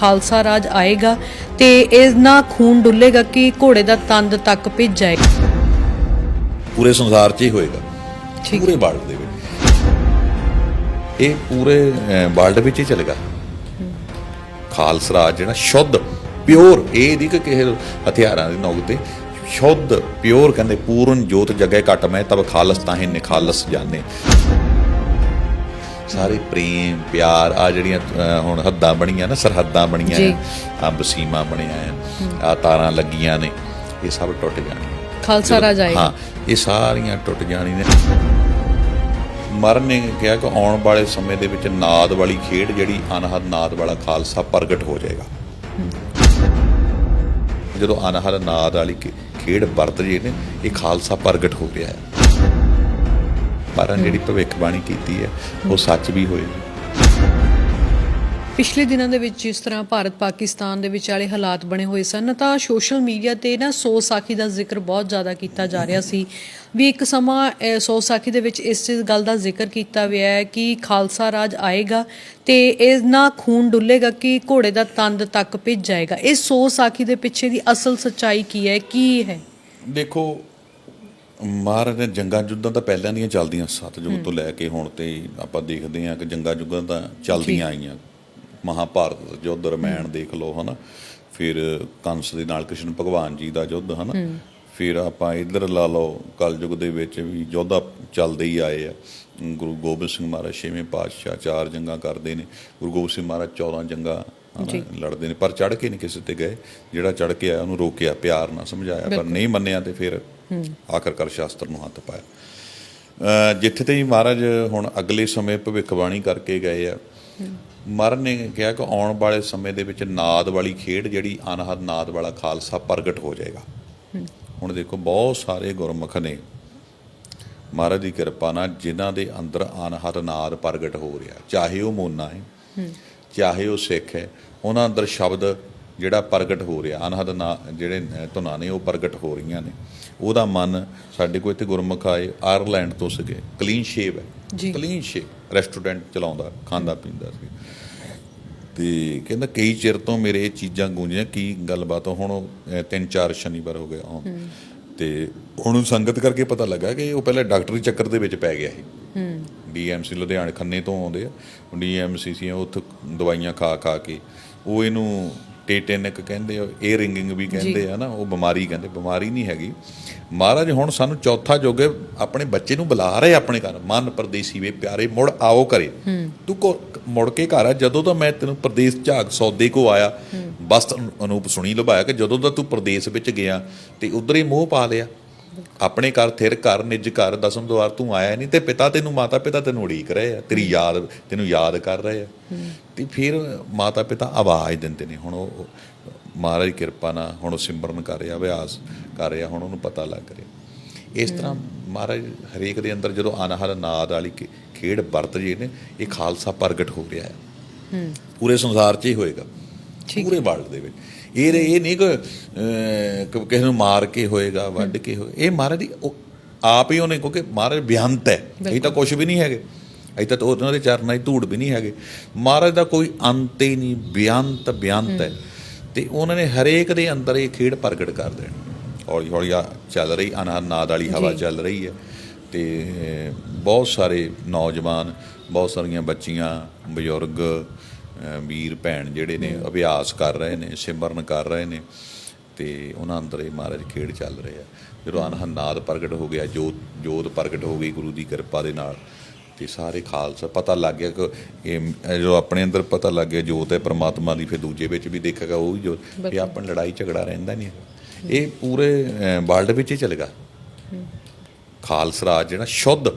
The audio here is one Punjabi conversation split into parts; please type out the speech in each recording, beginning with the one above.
ਖਾਲਸਾ ਰਾਜ ਆਏਗਾ ਤੇ ਇਹਨਾਂ ਖੂਨ ਡੁੱਲੇਗਾ ਕਿ ਘੋੜੇ ਦਾ ਤੰਦ ਤੱਕ ਭਿੱਜ ਜਾਏਗਾ। ਪੂਰੇ ਸੰਸਾਰ 'ਚ ਹੀ ਹੋਏਗਾ। ਠੀਕ। ਪੂਰੇ ਵਰਲਡ ਦੇ ਵਿੱਚ। ਇਹ ਪੂਰੇ ਵਰਲਡ ਵਿੱਚ ਹੀ ਚੱਲੇਗਾ। ਖਾਲਸਾ ਰਾਜ ਜਿਹੜਾ ਸ਼ੁੱਧ ਪਿਓਰ ਇਹ ਨਹੀਂ ਕਿ ਕਿਸੇ ਹਥਿਆਰਾਂ ਦੀ ਨੋਕ ਤੇ। ਸ਼ੁੱਧ ਪਿਓਰ ਕਹਿੰਦੇ ਪੂਰਨ ਜੋਤ ਜਗੇ ਘਟ ਮੈਂ ਤਬ ਖਾਲਸ ਤਾਹੇ ਨਿਖਾਲਸ ਜਾਣੇ। ਸਾਰੇ ਪ੍ਰੇਮ ਪਿਆਰ ਆ ਜਿਹੜੀਆਂ ਹੁਣ ਹੱਦਾਂ ਬਣੀਆਂ ਨਾ ਸਰਹੱਦਾਂ ਬਣੀਆਂ। ਆ ਅੰਬ ਸੀਮਾ ਬਣਿਆ ਆ ਤਾਰਾਂ ਲੱਗੀਆਂ ਨੇ ਇਹ ਸਭ ਟੁੱਟ ਜਾਣੀਆਂ ਖਾਲਸਾ ਰਾਜ ਆਏਗਾ। ਹਾਂ ਇਹ ਸਾਰੀਆਂ ਟੁੱਟ ਜਾਣੀ ਨੇ। ਮਰਨ ਨੇ ਕਿਹਾ ਕਿ ਆਉਣ ਵਾਲੇ ਸਮੇਂ ਦੇ ਵਿੱਚ ਨਾਦ ਵਾਲੀ ਖੇਡ ਜਿਹੜੀ ਅਨਹਦ ਨਾਦ ਵਾਲਾ ਖਾਲਸਾ ਪ੍ਰਗਟ ਹੋ ਜਾਏਗਾ। ਜਦੋਂ ਅਨਹਦ ਨਾਦ ਵਾਲੀ ਖੇਡ ਵਰਤ ਜੇ ਨੇ ਇਹ ਖਾਲਸਾ ਪ੍ਰਗਟ ਹੋ ਰਿਹਾ ਹੈ। ਮਰਨ ਜਿਹੜੀ ਭਵਿੱਖਬਾਣੀ ਕੀਤੀ ਹੈ ਉਹ ਸੱਚ ਵੀ ਹੋਏਗੀ ਪਿਛਲੇ ਦਿਨਾਂ ਦੇ ਵਿੱਚ ਜਿਸ ਤਰ੍ਹਾਂ ਭਾਰਤ ਪਾਕਿਸਤਾਨ ਦੇ ਵਿਚਾਲੇ ਹਾਲਾਤ ਬਣੇ ਹੋਏ ਸਨ ਤਾਂ ਸੋਸ਼ਲ ਮੀਡੀਆ ਤੇ ਨਾ ਸੋ ਸਾਖੀ ਦਾ ਜ਼ਿਕਰ ਬਹੁਤ ਜ਼ਿਆਦਾ ਕੀਤਾ ਜਾ ਰਿਹਾ ਸੀ। ਵੀ ਇੱਕ ਸਮਾਂ ਸੋ ਸਾਖੀ ਦੇ ਵਿੱਚ ਇਸ ਗੱਲ ਦਾ ਜ਼ਿਕਰ ਕੀਤਾ ਗਿਆ ਹੈ ਕਿ ਖਾਲਸਾ ਰਾਜ ਆਏਗਾ ਤੇ ਇਹਨਾਂ ਖੂਨ ਡੁੱਲੇਗਾ ਕਿ ਘੋੜੇ ਦਾ ਤੰਦ ਤੱਕ ਭਿੱਜ ਜਾਏਗਾ। ਇਹ ਸੋ ਸਾਖੀ ਦੇ ਪਿੱਛੇ ਦੀ ਅਸਲ ਸੱਚਾਈ ਕੀ ਹੈ ਕੀ ਹੈ? ਦੇਖੋ ਮਹਾਰਾਜ ਨੇ ਜੰਗਾਂ ਜੁੱਦਾਂ ਤਾਂ ਪਹਿਲਾਂ ਦੀਆਂ ਚੱਲਦੀਆਂ ਸਤਜੁਗ ਤੋਂ ਲੈ ਕੇ ਹੁਣ ਤੇ ਆਪਾਂ ਦੇਖਦੇ ਹਾਂ ਕਿ ਜੰਗਾਂ ਜੁੱਗਾਂ ਤਾਂ ਚੱਲਦੀਆਂ ਆਈਆਂ। ਮਹਾਭਾਰਤ ਦਾ ਯੁੱਧ ਰਮਾਇਣ ਦੇਖ ਲਓ ਹਨਾ। ਫਿਰ ਕੰਸ ਦੇ ਨਾਲ ਕ੍ਰਿਸ਼ਨ ਭਗਵਾਨ ਜੀ ਦਾ ਯੁੱਧ ਹਨਾ। ਫਿਰ ਆਪਾਂ ਇੱਧਰ ਲਾ ਲਓ ਕਲਯੁਗ ਦੇ ਵਿੱਚ ਵੀ ਯੋਧਾ ਚੱਲਦੇ ਹੀ ਆਏ ਆ। ਗੁਰੂ ਗੋਬਿੰਦ ਸਿੰਘ ਮਹਾਰਾਜ ਛੇਵੇਂ ਪਾਤਸ਼ਾਹ ਚਾਰ ਜੰਗਾਂ ਕਰਦੇ ਨੇ। ਗੁਰੂ ਗੋਬਿੰਦ ਸਿੰਘ ਮਹਾਰਾਜ 14 ਜੰਗਾਂ ਲੜਦੇ ਨੇ ਪਰ ਚੜ ਕੇ ਨਹੀਂ ਕਿਸੇ ਤੇ ਗਏ। ਜਿਹੜਾ ਚੜ ਕੇ ਆਇਆ ਉਹਨੂੰ ਰੋਕਿਆ ਪਿਆਰ ਨਾਲ ਸਮਝਾਇਆ ਪਰ ਨਹੀਂ ਮੰਨਿਆ ਤੇ ਫਿਰ ਆਖਰਕਾਰ ਸ਼ਾਸਤਰ ਨੂੰ ਹੱਥ ਪਾਇਆ। ਜਿੱਥੇ ਤੇ ਮਹਾਰਾਜ ਹੁਣ ਅਗਲੇ ਸਮੇਂ ਭਵਿੱਖਬਾਣੀ ਕਰਕੇ ਗਏ ਆ ਮਹਾਰਾਜ ਨੇ ਕਿਹਾ ਕਿ ਆਉਣ ਵਾਲੇ ਸਮੇਂ ਦੇ ਵਿੱਚ ਨਾਦ ਵਾਲੀ ਖੇਡ ਜਿਹੜੀ ਅਨਹਦ ਨਾਦ ਵਾਲਾ ਖਾਲਸਾ ਪ੍ਰਗਟ ਹੋ ਜਾਏਗਾ। ਹੁਣ ਦੇਖੋ ਬਹੁਤ ਸਾਰੇ ਗੁਰਮੁਖ ਨੇ ਮਹਾਰਾਜ ਦੀ ਕਿਰਪਾ ਨਾਲ ਜਿਨ੍ਹਾਂ ਦੇ ਅੰਦਰ ਅਨਹਦ ਨਾਦ ਪ੍ਰਗਟ ਹੋ ਰਿਹਾ ਚਾਹੇ ਉਹ ਮੋਨਾ ਹੈ। ਚਾਹੇ ਉਹ ਸਿੱਖ ਹੈ ਉਹਨਾਂ ਅੰਦਰ ਸ਼ਬਦ ਜਿਹੜਾ ਪ੍ਰਗਟ ਹੋ ਰਿਹਾ ਅਨਹਦ ਨਾ ਜਿਹੜੇ ਧੁਨਾਂ ਨੇ ਉਹ ਪ੍ਰਗਟ ਹੋ ਰਹੀਆਂ ਨੇ। ਉਹਦਾ ਮਨ ਸਾਡੇ ਕੋਲ ਇੱਥੇ ਗੁਰਮੁਖ ਆਏ ਆਇਰਲੈਂਡ ਤੋਂ ਸੀਗੇ। Clean shave. ਹੈ। ਕਲੀਨ ਸ਼ੇਵ ਰੈਸਟੋਰੈਂਟ ਚਲਾਉਂਦਾ ਖਾਂਦਾ ਪੀਂਦਾ ਸੀ। ਤੇ ਕਹਿੰਦਾ ਕਈ ਚਿਰ ਤੋਂ ਮੇਰੇ ਇਹ ਚੀਜ਼ਾਂ ਗੂੰਜੀਆਂ ਕੀ ਗੱਲਬਾਤ ਹੁਣ ਤਿੰਨ ਚਾਰ ਸ਼ਨੀਵਾਰ ਹੋ ਗਿਆ ਆਉਣ। ਤੇ ਉਹਨੂੰ ਸੰਗਤ ਕਰਕੇ ਪਤਾ ਲੱਗਾ ਕਿ ਉਹ ਪਹਿਲਾਂ ਡਾਕਟਰੀ ਚੱਕਰ ਦੇ ਵਿੱਚ ਪੈ ਗਿਆ ਸੀ। ਹੂੰ। ਡੀਐਮਸੀ ਲੁਧਿਆਣੇ ਖੰਨੇ ਤੋਂ ਆਉਂਦੇ ਆ। ਡੀਐਮਸੀ ਸੀ ਉੱਥੇ ਦਵਾਈਆਂ ਖਾ ਖਾ ਕੇ। ਉਹ ਇਹਨੂੰ ਟੇਟੇਨਿਕ ਕਹਿੰਦੇ ਆ ਇਹ ਰਿੰਗਿੰਗ ਵੀ ਕਹਿੰਦੇ ਆ ਨਾ ਉਹ ਬਿਮਾਰੀ ਕਹਿੰਦੇ ਬਿਮਾਰੀ ਨਹੀਂ ਹੈਗੀ। ਮਹਾਰਾਜ ਹੁਣ ਸਾਨੂੰ ਚੌਥਾ ਹੈ ਆਪਣੇ ਬੱਚੇ ਨੂੰ ਬੁਲਾ ਰਹੇ ਆਪਣੇ ਘਰ। ਮਨ ਪਰਦੇਸੀ ਵੇ ਪਿਆਰੇ ਮੁੜ ਆਓ ਕਰੇ ਤੂੰ ਕੋ ਮੁੜ ਕੇ ਘਰ ਆ ਜਦੋਂ ਤਾਂ ਮੈਂ ਤੈਨੂੰ ਪ੍ਰਦੇਸ਼ ਝਾਕ ਸੌਦੇ ਕੋ ਆਇਆ ਬਸ ਅਨੂ- ਅਨੂਪ ਸੁਣੀ ਲਭਾਇਆ ਕਿ ਜਦੋਂ ਦਾ ਤੂੰ ਪ੍ਰਦੇਸ਼ ਵਿੱਚ ਗਿਆ ਤੇ ਉਧਰ ਹੀ ਮੋਹ ਪਾ ਲਿਆ। ਆਪਣੇ ਘਰ ਥਿਰ ਘਰ ਨਿਜ ਘਰ ਦਸਮ ਦੁਆਰ ਤੂੰ ਆਇਆ ਨਹੀਂ ਤੇ ਪਿਤਾ ਤੈਨੂੰ ਮਾਤਾ ਪਿਤਾ ਤੈਨੂੰ ਉਡੀਕ ਰਹੇ ਆ। ਤੇਰੀ ਯਾਦ ਤੈਨੂੰ ਯਾਦ ਕਰ ਰਹੇ ਆ। ਤੇ ਫਿਰ ਮਾਤਾ ਪਿਤਾ ਆਵਾਜ਼ ਦਿੰਦੇ ਨੇ ਹੁਣ ਉਹ ਮਹਾਰਾਜ ਦੀ ਕਿਰਪਾ ਨਾਲ ਹੁਣ ਉਹ ਸਿਮਰਨ ਕਰ ਰਿਹਾ ਅਭਿਆਸ ਕਰ ਰਿਹਾ ਹੁਣ ਉਹਨੂੰ ਪਤਾ ਲੱਗ ਰਿਹਾ। ਇਸ ਤਰ੍ਹਾਂ ਮਹਾਰਾਜ ਹਰੇਕ ਦੇ ਅੰਦਰ ਜਦੋਂ ਅਨਹਦ ਨਾਦ ਵਾਲੀ ਖੇਡ ਵਰਤ ਜੇ ਨੇ ਇਹ ਖਾਲਸਾ ਪ੍ਰਗਟ ਹੋ ਰਿਹਾ ਹੈ। ਪੂਰੇ ਸੰਸਾਰ 'ਚ ਹੀ ਹੋਏਗਾ। ਪੂਰੇ ਵਰਲਡ ਦੇ ਵਿੱਚ। ਇਹ ਇਹ ਨਹੀਂ ਕਿ ਕਿਸੇ ਨੂੰ ਮਾਰ ਕੇ ਹੋਏਗਾ ਵੱਢ ਕੇ ਹੋਏ ਇਹ ਮਹਾਰਾਜ ਦੀ ਆਪ ਹੀ ਉਹਨੇ ਕਿਉਂਕਿ ਮਹਾਰਾਜ ਬਿਆੰਤ ਹੈ। ਇਹ ਤਾਂ ਕੁਝ ਵੀ ਨਹੀਂ ਹੈਗੇ। ਇਹ ਤਾਂ ਉਹਨਾਂ ਦੇ ਚਰਨਾਂ 'ਚ ਧੂੜ ਵੀ ਨਹੀਂ ਹੈਗੇ। ਮਹਾਰਾਜ ਦਾ ਕੋਈ ਅੰਤ ਹੀ ਨਹੀਂ ਬਿਆੰਤ ਬਿਆੰਤ ਹੈ। ਤੇ ਉਹਨਾਂ ਨੇ ਹਰੇਕ ਦੇ ਅੰਦਰ ਇਹ ਖੇਡ ਪ੍ਰਗਟ ਕਰ ਦੇਣੀ। ਹੌਲੀ ਹੌਲੀ ਆ ਚੱਲ ਰਹੀ ਅਨਾਦ ਨਾਦ ਵਾਲੀ ਹਵਾ ਚੱਲ ਰਹੀ ਹੈ। ਤੇ ਬਹੁਤ ਸਾਰੇ ਨੌਜਵਾਨ ਬਹੁਤ ਸਾਰੀਆਂ ਬੱਚੀਆਂ ਬਜ਼ੁਰਗ ਵੀਰ ਭੈਣ ਜਿਹੜੇ ਨੇ ਅਭਿਆਸ ਕਰ ਰਹੇ ਨੇ ਸਿਮਰਨ ਕਰ ਰਹੇ ਨੇ ਤੇ ਉਹਨਾਂ ਅੰਦਰ ਇਹ ਮਹਾਰਾਜ ਖੇਡ ਚੱਲ ਰਿਹਾ ਜਦੋਂ ਅਨਹਨਾਦ ਪ੍ਰਗਟ ਹੋ ਗਿਆ ਜੋਤ ਜੋਤ ਪ੍ਰਗਟ ਹੋ ਗਈ ਗੁਰੂ ਦੀ ਕਿਰਪਾ ਦੇ ਨਾਲ ਤੇ ਸਾਰੇ ਖਾਲਸਾ ਪਤਾ ਲੱਗ ਗਿਆ ਕਿ ਇਹ ਜੋ ਆਪਣੇ ਅੰਦਰ ਪਤਾ ਲੱਗ ਗਿਆ ਜੋਤ ਹੈ ਪ੍ਰਮਾਤਮਾ ਦੀ ਫਿਰ ਦੂਜੇ ਵਿੱਚ ਵੀ ਦੇਖੇਗਾ ਉਹ ਵੀ ਜੋਤ ਇਹ ਆਪਣ ਲੜਾਈ ਝਗੜਾ ਰਹਿੰਦਾ ਨਹੀਂ। ਇਹ ਪੂਰੇ ਵਰਲਡ ਵਿੱਚ ਹੀ ਚੱਲੇਗਾ ਖਾਲਸਾ ਰਾਜ ਜਿਹੜਾ ਸ਼ੁੱਧ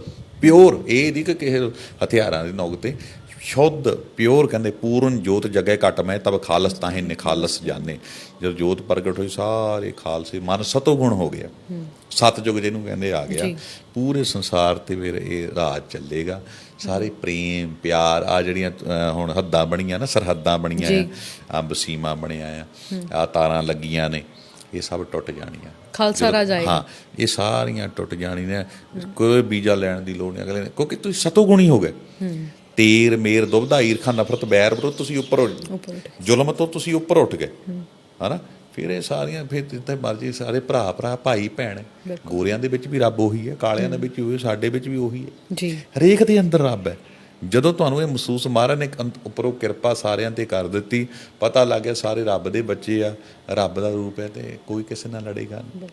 ਪਿਓਰ ਇਹ ਨਹੀਂ ਕਿ ਕਿਸੇ ਹਥਿਆਰਾਂ ਦੀ ਨੋਕ ਤੇ ਸ਼ੁੱਧ ਪਿਓਰ ਕਹਿੰਦੇ ਪੂਰਨ ਜੋਤ ਜਗੇ ਘਟ ਮੈਂ ਤਬ ਖਾਲਸ ਤਾਹੇ ਨਿਖਾਲਸ ਜਾਣੇ। ਜਦੋਂ ਜੋਤ ਪ੍ਰਗਟ ਹੋਈ ਸਾਰੇ ਖਾਲਸੇ ਮਨ ਸਤੋ ਗੁਣ ਹੋ ਗਿਆ। ਸਤਜੁਗ ਜਿਹਨੂੰ ਕਹਿੰਦੇ ਆ ਗਿਆ। ਪੂਰੇ ਸੰਸਾਰ ਤੇ ਫਿਰ ਇਹ ਰਾਜ ਚੱਲੇਗਾ। ਸਾਰੇ ਪ੍ਰੇਮ ਪਿਆਰ ਆ ਜਿਹੜੀਆਂ ਹੁਣ ਹੱਦਾਂ ਬਣੀਆਂ ਨਾ ਸਰਹੱਦਾਂ ਬਣੀਆਂ। ਆ ਅੰਬ ਸੀਮਾ ਬਣਿਆ ਆ ਆ ਤਾਰਾਂ ਲੱਗੀਆਂ ਨੇ ਇਹ ਸਭ ਟੁੱਟ ਜਾਣੀਆਂ। ਖਾਲਸਾ ਰਾਜ ਆਏਗਾ। ਹਾਂ ਇਹ ਸਾਰੀਆਂ ਟੁੱਟ ਜਾਣੀਆਂ ਕੋਈ ਬੀਜਾ ਲੈਣ ਦੀ ਲੋੜ ਨਹੀਂ ਅਗਲੇ ਨੇ ਕਿਉਂਕਿ ਤੁਸੀਂ ਸਤੋਗੁਣੀ ਹੋ ਗਏ। ਤੀਰ ਮੇਰ ਦੁਬਦਾ ਈਰਖਾ ਨਫ਼ਰਤ ਬੈਰ ਵਿਰੋਧ ਤੁਸੀਂ ਉੱਪਰ ਜ਼ੁਲਮ ਤੋਂ ਤੁਸੀਂ ਉੱਪਰ ਉੱਠ ਗਏ। ਹਨਾ? ਫਿਰ ਇਹ ਸਾਰੀਆਂ ਫਿਰ ਜਿੱਥੇ ਮਰਜ਼ੀ ਸਾਰੇ ਭਰਾ ਭਰਾ ਭਾਈ ਭੈਣ ਗੋਰਿਆਂ ਦੇ ਵਿੱਚ ਵੀ ਰੱਬ ਉਹੀ ਹੈ ਕਾਲਿਆਂ ਦੇ ਵਿੱਚ ਵੀ ਉਹੀ ਸਾਡੇ ਵਿੱਚ ਵੀ ਉਹੀ ਹੈ। ਜੀ। ਹਰੇਕ ਦੇ ਅੰਦਰ ਰੱਬ ਹੈ। ਜਦੋਂ ਤੁਹਾਨੂੰ ਇਹ ਮਹਿਸੂਸ ਮਹਾਰਾਜ ਨੇ ਉੱਪਰੋਂ ਕਿਰਪਾ ਸਾਰਿਆਂ ਤੇ ਕਰ ਦਿੱਤੀ ਪਤਾ ਲੱਗ ਗਿਆ ਸਾਰੇ ਰੱਬ ਦੇ ਬੱਚੇ ਆ ਰੱਬ ਦਾ ਰੂਪ ਹੈ ਤੇ ਕੋਈ ਕਿਸੇ ਨਾਲ ਲੜੇਗਾ ਨਹੀਂ।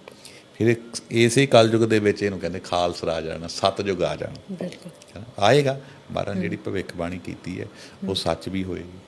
ਫਿਰ ਇਸੇ ਕਲਯੁਗ ਦੇ ਵਿੱਚ ਇਹਨੂੰ ਕਹਿੰਦੇ ਖਾਲਸ ਰਾਜ ਆਣਾ ਸਤਜੁਗ ਆ ਜਾਣਾ ਬਿਲਕੁਲ। ਆਏਗਾ ਮਹਾਰਾਜ ਜਿਹੜੀ ਭਵਿੱਖਬਾਣੀ ਕੀਤੀ ਹੈ ਉਹ ਸੱਚ ਵੀ ਹੋਏਗੀ